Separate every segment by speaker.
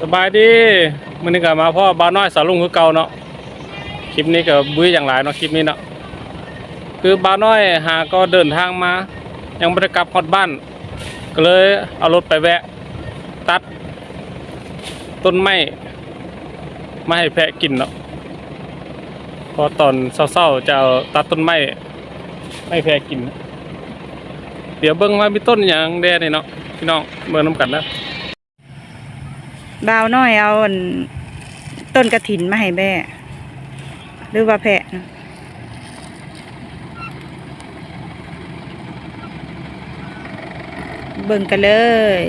Speaker 1: สบายดีมื้อนี้ก็มาพ่อบ้าวน้อยสาวลุงคือเก่าเนาะคลิปนี้ก็บุ้ยอย่างหลายเนาะคลิปนี้เนาะคือบ้าวน้อยหาก็เดินทางมา ยังบ่ได้กลับฮอดบ้าน ก็เลยเอารถไปแวะ ตัด ต้นไม้มาให้แพะกินเนาะเพอตอนเศร้าๆจะเอาตัดต้นไม้ให้แพะกิน เดี๋ยวเบิ่งว่ามีต้นหยังแด่นี่เนาะพี่น้องเบิ่งนํกันนะ
Speaker 2: บ่าวน้อยเอาอันต้นกระถินมาให้แม่หรือว่าแพะนะเบิ่งกันเลย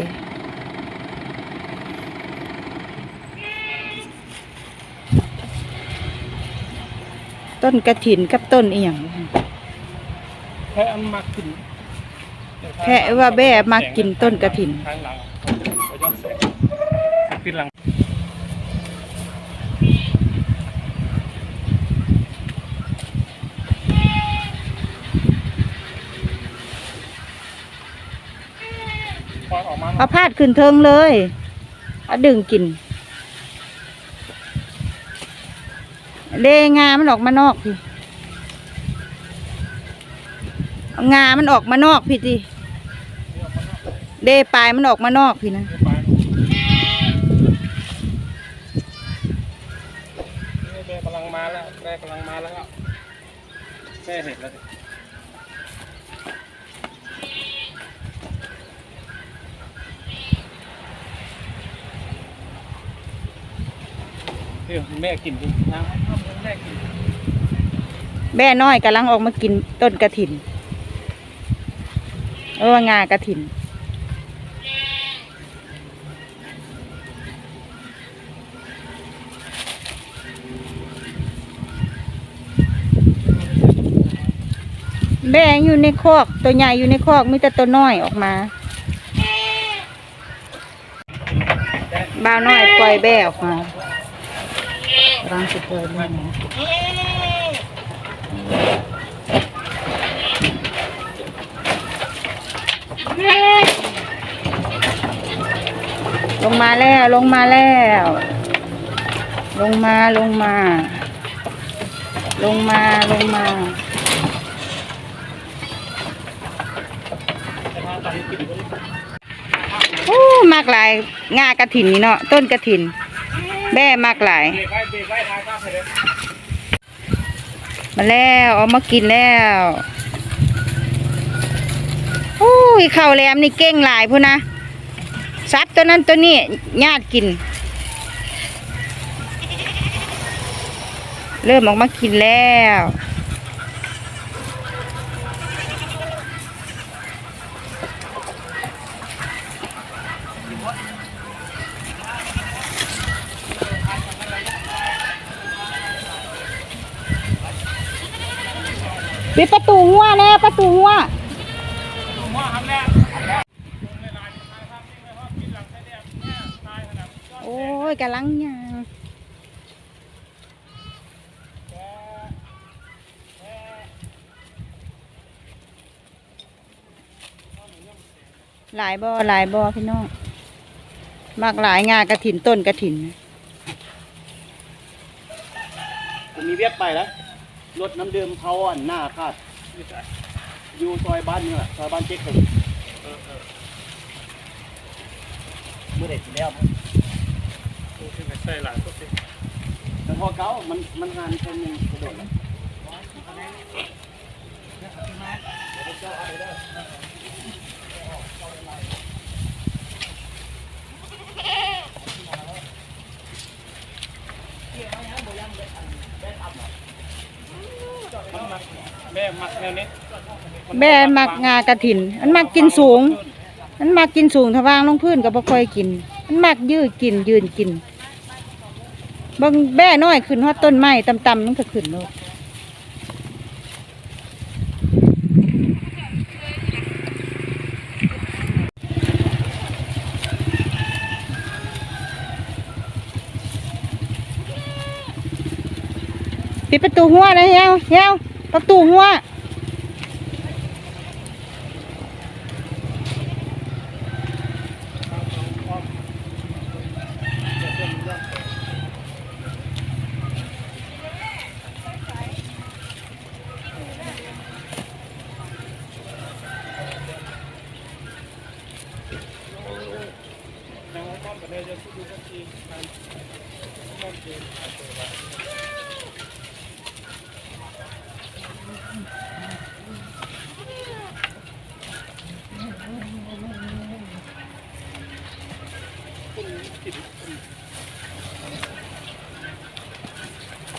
Speaker 2: ต้นกระถินกับต้นอีหยัง
Speaker 1: แพะอันมักกิน
Speaker 2: แพะว่าแบ่มักกินต้นกฐิน
Speaker 1: ข้างหลังไปย้อนแสงปิดหลังพอออกมา
Speaker 2: เอาพาดขึ้นเทิงเลยเอาดึงกินเดงามันออกมานอกพี่เอางามันออกมานอกพี่ดิเดปลายมันออกมานอกพี่นะ
Speaker 1: ม่กำลังมาแล้วแม่กำลังมาแล้วแม่เห็นแล้วเดี๋ยแม่กินดิน้ำแม่กิน
Speaker 2: แบ่น้อยกำลังออกมากินต้นกระถินเออว่างากระถิน แบ่อยู่ในคอก ตัวใหญ่อยู่ในคอกมีแต่ตัวน้อยออกมาบ่าน้อยปล่อยแบ่ออกมารังสุดเลยแม่นะลงมาแล้วลงมาแล้ว ลงมาลงมา ลงมาลงมา โอ้มากหลายงากระถินนี่เนาะต้นกระถินแม่มากหลาย
Speaker 1: มา
Speaker 2: แล้วเอามากินแล้วโอ้ยข้าวแหลมนี่เก่งหลายพูนนะซัดตัวนั้นตัวนี้ญาติกิน เริ่มออกมากินแล้ว ปิดประตูหัวแน่ประตูหัวโอ้ยกำลังยางหลายบ่อหลายบ่อพี่น้องมากหลายงากระถินต้นกระถิน
Speaker 3: ผมมีเวียดไปแล้ว รถน้ำเดิมเขาอ่อนหน้าคาด อยู่ซอยบ้านนี่แหละซอยบ้านเจ๊กถึงเมื่อเด็กแล้ว
Speaker 1: ใส่หลายตัวสิ
Speaker 3: แต่พอเก้ามันมันงานคนหนึ่งกระโดดแล้ว
Speaker 1: แม่มักแนวนี้
Speaker 2: แม่มักงากระถิน มันมักกินสูง มันมักกินสูงถ้าวางลงพื้นก็บ่ค่อยกิน มันมักยืดกินยืนกินบางแบ่น้อยขึ้นฮอดต้นไม้ต่ำๆมันก็ขึ้นโลด ปิดประตูหัวเลยเฮียวเฮียวประตูหัว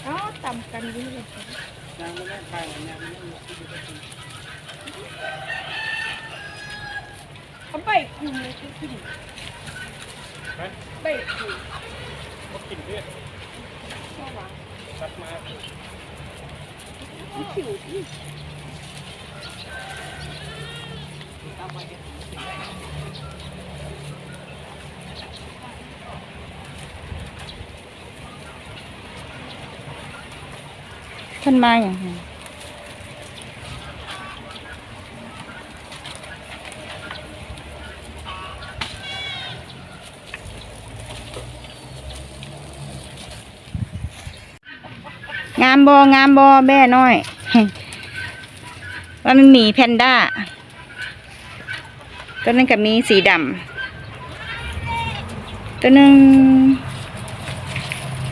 Speaker 2: อ๋อตำกันยิ่งเลย
Speaker 1: นางไม่ได้ไปนางไม่ได้
Speaker 2: เขาใบคุมเลยคือขึ้ใบคุม
Speaker 1: เขากินเลือด
Speaker 2: ข้าวหมาน
Speaker 1: ตัดมา
Speaker 2: ขิวที่ตามไป นมาอย่างไรงามบองามบอแม่น้อยว่ามันมีแพนด้าตัวนั้นกับมีสีดำตัวหนึง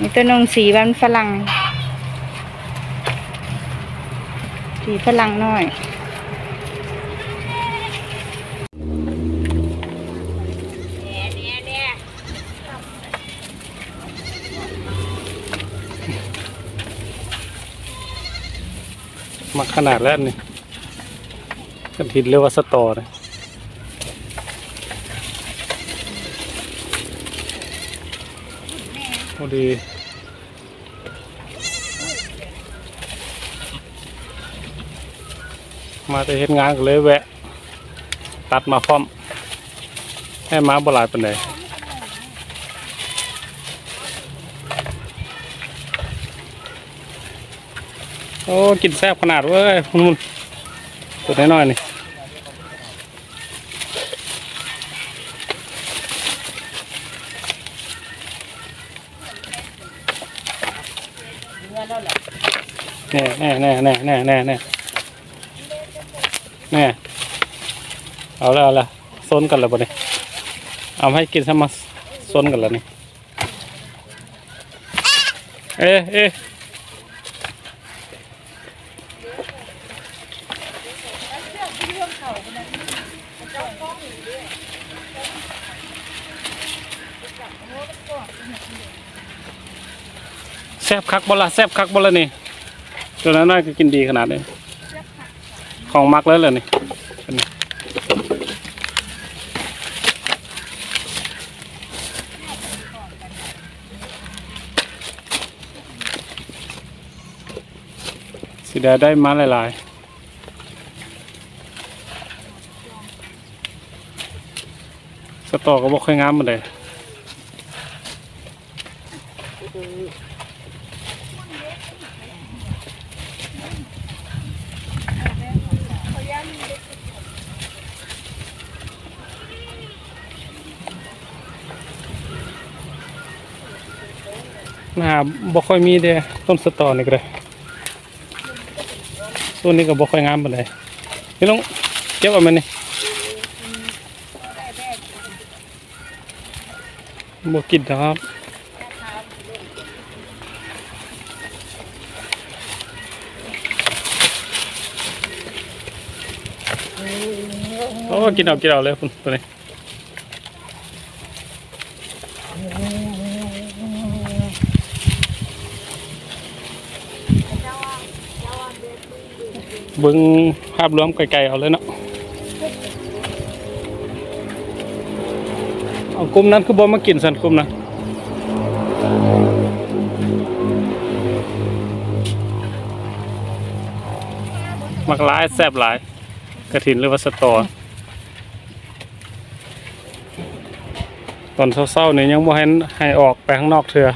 Speaker 2: นี่ตัวนึงสีวันฝรั่ง สีฝรั่งน้อย
Speaker 1: มาขนาดแล้วนี่กระถินเรียกว่าสตอเลยพอดี มาแต่เฮ็ดงานก็เลยแวะ ตัดมาพร้อม ให้มาบ่หลายปานใดโอ้ กินแซ่บขนาดเว้ยคุณมุนตัวน้อยๆนี่แน่แน่แน่แน่แน่แน่ แน่เอาละเอาละซนกันแล้วบ่เนี่ยเอาให้กินซะมาซนกันแล้วนี่เอ๊ะเอ๊ะแซบคักบ่ละแซบคักบ่ละนี่ตัวนั้นน่าจะกินดีขนาดนี้ ของมักแล้วเลยนี่อันนี้สิได้ได้มาหลายๆสตอก็บ่ค่อยงามมาเลย นะบ่ค่อยมีเด้ต้นสตอนี่ก็ได้ต้นนี้ก็บ่ค่อยงามปานใดนี่ลองเก็บเอามันนี่บ่กินดอกครับโอ้กินเอากินเอาเลยคุณตัวนี้ เบิ้งภาพรวมไกลๆเอาเลยเนาะเอากลุ่มนั้นคือบอมากินสันกลุ่มนะมักหลายแซ่บหลายกระถินหรือว่าสตอตอนเศร้าๆเนี่ยยังบ่ให้ให้ออกไปข้างนอกเถื่อ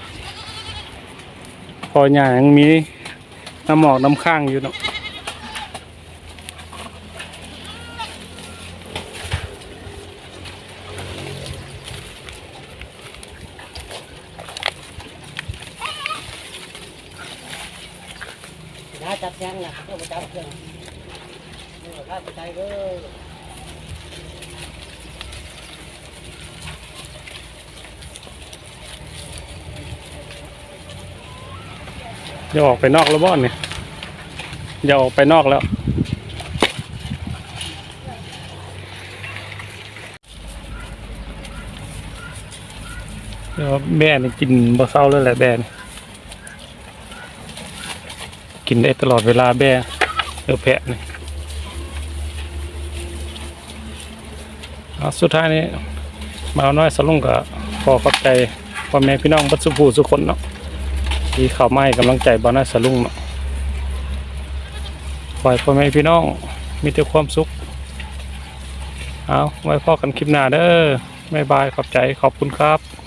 Speaker 1: พอหย่ายังมีน้ำหมอกน้ำข้างอยู่เนาะ
Speaker 3: น้าจับแทงนะเจ้าไปจับเครื่องนี่ก็ข้าไปใจเด้อ
Speaker 1: อย่าออกไปนอกแล้วบ่อนเนี่ยอย่าออกไปนอกแล้วเดี๋ยวแม่นี่กินบ่เศร้าเลยแหละแบน กินได้ตลอดเวลาแบ่เออแพะนี่สุดท้ายนี้มาเอาน้อยสลุงก็ขอขอบใจพ่อแม่พี่น้องบัดสุภูสุคนเนาะที่เข้ามาให้กำลังใจบ่าวน้อยสลุงเนาะขอให้พ่อแม่พี่น้องมีแต่ความสุขเอาไว้พ่อกันคลิปหน้าเด้อบ๊ายบายขอบใจขอบคุณครับ